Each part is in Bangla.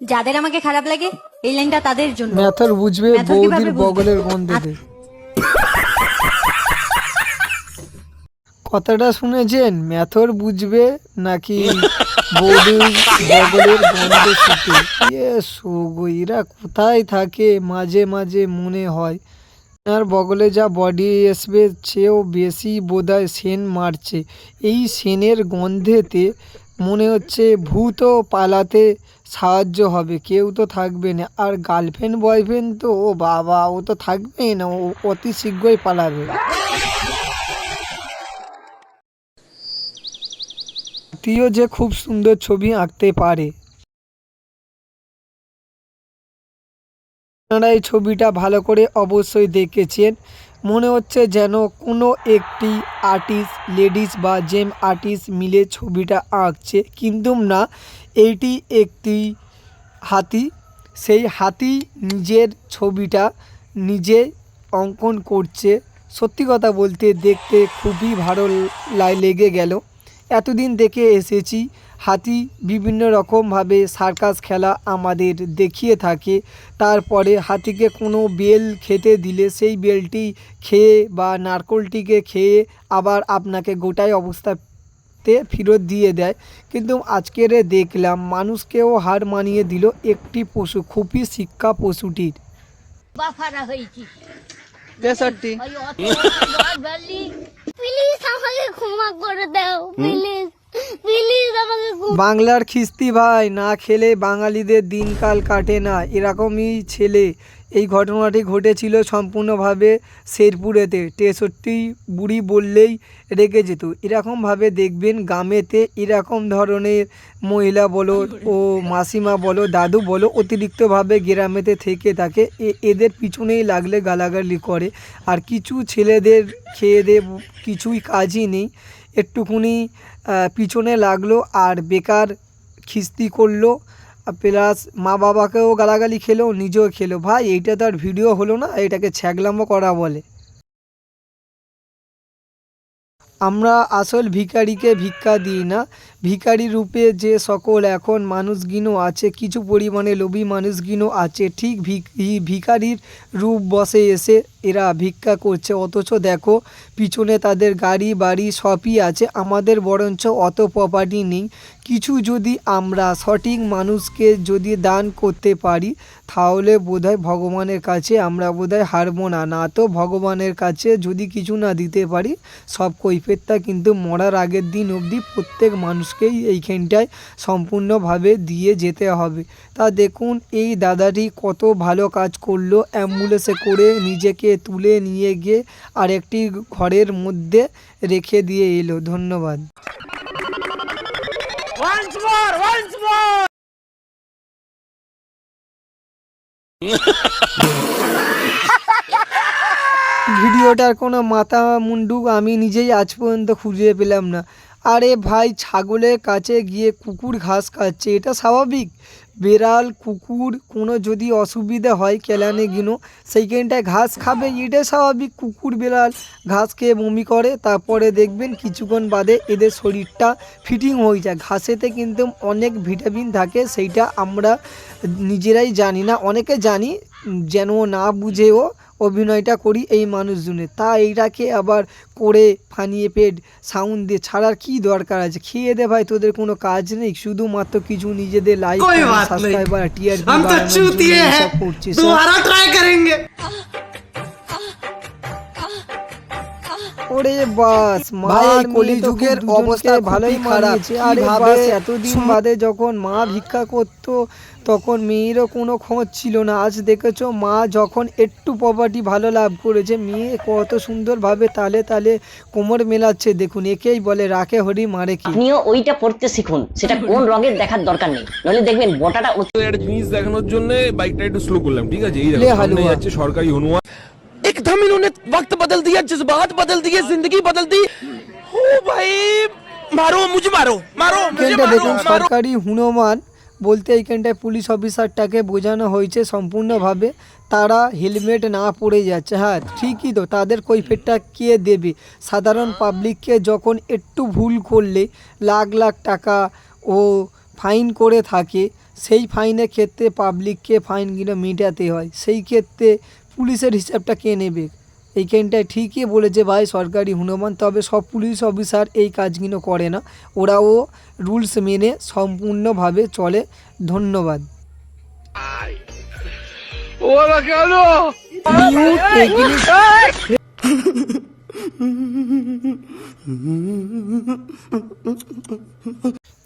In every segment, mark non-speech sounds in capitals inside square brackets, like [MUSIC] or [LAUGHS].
যাদের আমাকে খারাপ লাগে এই লাইনটা তাদের জন্য। ম্যাথর বুঝবে ম্যাথর কীভাবে বৌদির বুঝবে? বগলের গন্ধেতে কথাটা শুনেছেন? ম্যাথর বুঝবে নাকি বৌদির বগলের গন্ধে শুতে? এ সোগো এরা কোথায় থাকে? মাঝে মাঝে মনে হয়। আর বগলে যা বডি আসবে চেয়েও বেশি বোধহয় সেন মারছে। এই সেনের গন্ধেতে মনে হচ্ছে ভূতও পালাতে সাহায্য হবে। কেউ তো থাকবে না। আর গার্লফ্রেন্ড বয়ফ্রেন্ড তো, ও বাবা, ও তো থাকবেই না। ও অতি শীঘ্রই পালাবে। তিও যে খুব সুন্দর ছবি আঁকতে পারে। আপনারা এই ছবিটা ভালো করে অবশ্যই দেখেছেন। মনে হচ্ছে যেন কোনো একটি আর্টিস্ট, লেডিস বা জেম আর্টিস্ট মিলে ছবিটা আঁকছে। কিন্তু না, এইটি একটি হাতি। সেই হাতি নিজের ছবিটা নিজে অঙ্কন করছে। সত্যি কথা বলতে দেখতে খুবই ভালো লেগে গেল। এতদিন দেখে এসেছি হাতি বিভিন্ন রকমভাবে সার্কাস খেলা আমাদের দেখিয়ে থাকে তারপরে হাতিকে কোনো বেল খেতে দিলে সেই বেলটি খেয়ে বা নারকোলটিকে খেয়ে আবার আপনাকে গোটাই অবস্থাতে ফেরত দিয়ে দেয় কিন্তু আজকের দেখলাম মানুষকেও হার মানিয়ে দিল একটি পশু খুবই শিক্ষা পশুটির তেষট্টি প্লিজ আমাকে ক্ষমা করে দাও প্লিজ বাংলার খিস্তি ভাই, না খেলে বাঙালিদের দিনকাল কাটে না। এরকমই ছেলে। এই ঘটনাটি ঘটেছিল সম্পূর্ণভাবে শেরপুরেতে। তেষট্টি বুড়ি বললেই রেগে যেত। এরকমভাবে দেখবেন গ্রামেতে এরকম ধরনের মহিলা বলো ও মাসিমা বলো, দাদু বলো, অতিরিক্তভাবে গ্রামেতে থেকে থাকে। এদের পিছনেই লাগলে গালাগালি করে। আর কিছু ছেলেদের খেয়ে দে, কিছুই কাজই নেই। একটুকুনি পিছনে লাগল আর বেকার খিস্তি করল। প্লাস মা বাবাকেও গালাগালি খেলো, নিজেও খেলো। ভাই, এইটা তো আর ভিডিও হলো না, এটাকে ছ্যাগলামো করা বলে। আমরা আসল ভিখারিকে ভিক্ষা দিই না। ভিখারি রূপে যে সকল এখন মানুষগিনো আছে, কিছু পরিমাণে লোভী মানুষগিনো আছে, ঠিক ভিখারির রূপ বসে এসে এরা ভিক্ষা করছে। অথচ দেখো, পিছনে তাদের গাড়ি, বাড়ি সবই আছে, আমাদের বরঞ্চ অত প্রপার্টি নেই। কিছু যদি আমরা সঠিক মানুষকে যদি দান করতে পারি, তাহলে বোধহয় ভগবানের কাছে আমরা বোধহয় হারবো না। না তো ভগবানের কাছে যদি কিছু না দিতে পারি, সব কৈফেতটা কিন্তু মরার আগের দিন অবধি প্রত্যেক মানুষকেই এইখানটায় সম্পূর্ণভাবে দিয়ে যেতে হবে। তা দেখুন এই দাদাটি কত ভালো কাজ করল অ্যাম্বুলেন্সে করে নিজেকে তুলে নিয়ে গিয়ে আরেকটি ঘরের মধ্যে রেখে দিয়ে এলো। ধন্যবাদ। [LAUGHS] ভিডিওটার কোনো মাথা মুন্ডু আমি নিজেই আজ পর্যন্ত খুঁজে পেলাম না। আরে ভাই, ছাগলের কাছে গিয়ে কুকুর ঘাস খাচ্ছে, এটা স্বাভাবিক? বেড়াল, কুকুর, কোনো যদি অসুবিধা হয় কেলানে গিনো, সেইখানটায় ঘাস খাবে, এটা স্বাভাবিক। কুকুর, বেড়াল ঘাস খেয়ে বমি করে, তারপরে দেখবেন কিছুক্ষণ বাদে এদের শরীরটা ফিটিং হয়ে যায়। ঘাসেতে কিন্তু অনেক ভিটামিন থাকে, সেইটা আমরা নিজেরাই জানি না, অনেকে জানি যেন না বুঝেও অভিনয়টা করি এই মানুষজনে তা এইটাকে আবার করে ফানিয়ে পেট সাউন্ড দিয়ে ছাড়ার কি দরকার আছে? খেয়ে দে ভাই তোদের কোনো কাজ নেই। শুধুমাত্র কিছু নিজেদের লাইক সাবস্ক্রাইবার টিয়ার ওরে বাস। ভাই, কলিযুগের অবস্থা ভালোই খারাপ। মানিয়েছে। আরে বাস এতদিন বাদে যখন মা ভিক্ষা করত তখন মেয়েরও কোনো খোঁজ ছিল না। আজ দেখেছ মা যখন একটু প্রপার্টি ভালো লাভ করেছে মেয়ে কত সুন্দরভাবে তালে তালে কোমর মেলাচ্ছে। দেখুন একেই বলে রাখে হরি মারে কি। আপনিও ওইটা পড়তে শিখুন সেটা কোন রঙের দেখার দরকার নেই। নইলে দেখবেন বটাটা একটা জিনিস দেখানোর জন্য বাইকটা একটু স্লো করলাম ঠিক আছে? এই দেখো সামনে যাচ্ছে সরকারি হনুমান। एकदम इन्होंने वक्त बदल दिया जज्बात बदल दिए जिंदगी बदल दी ओ भाई मारो मुझे मारो मारो मुझे এইখানটা मारो দেখুন मारो সরকারি হুনমান বলতে এইখানটায় পুলিশ অফিসারটাকে বোঝানো হয়েছে সম্পূর্ণভাবে তারা হেলমেট না পরে যাচ্ছে হ্যাঁ ঠিকই তো তাদের কৈফেটটা কে দেবে সাধারণ পাবলিককে যখন একটু ভুল করলে লাখ লাখ টাকা ও ফাইন করে থাকে সেই ফাইনের ক্ষেত্রে পাবলিককে ফাইনগুলো মেটাতে হয় সেই ক্ষেত্রে পুলিশের হিসাবটা কে নেবে এইখানটায় ঠিকই বলেছে ভাই সরকারি হনুমান তবে সব পুলিশ অফিসার এই কাজগুলো করে না ওরাও রুলস মেনে সম্পূর্ণভাবে চলে ধন্যবাদ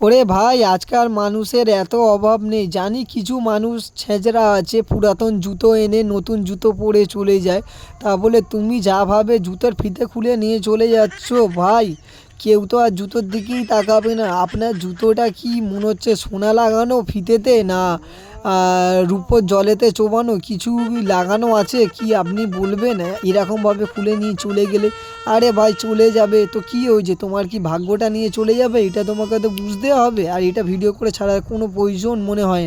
ওরে ভাই, আজকাল মানুষের এত অভাব নেই। জানি কিছু মানুষ ছেঁচড়া আছে, পুরাতন জুতো এনে নতুন জুতো পরে চলে যায়। তা বলে তুমি যা ভাবে জুতোর ফিতে খুলে নিয়ে চলে যাচ্ছ ভাই। কেউ তো আর জুতোর দিকেই তাকাবে না। আপনার জুতোটা কি মনে হচ্ছে সোনা লাগানো ফিতেতে? না। রূপোর জলেতে চোবানো কিছু লাগানো আছে কি আপনি বলবেন? এরকমভাবে খুলে নিয়ে চলে গেলে। আরে ভাই, চলে যাবে। তো কি হয়েছে? তোমার কি ভাগ্যটা নিয়ে চলে যাবে? এটা তোমাকে তো বুঝতে হবে। আর এটা ভিডিও করে ছাড়ার কোনো প্রয়োজন মনে হয় না।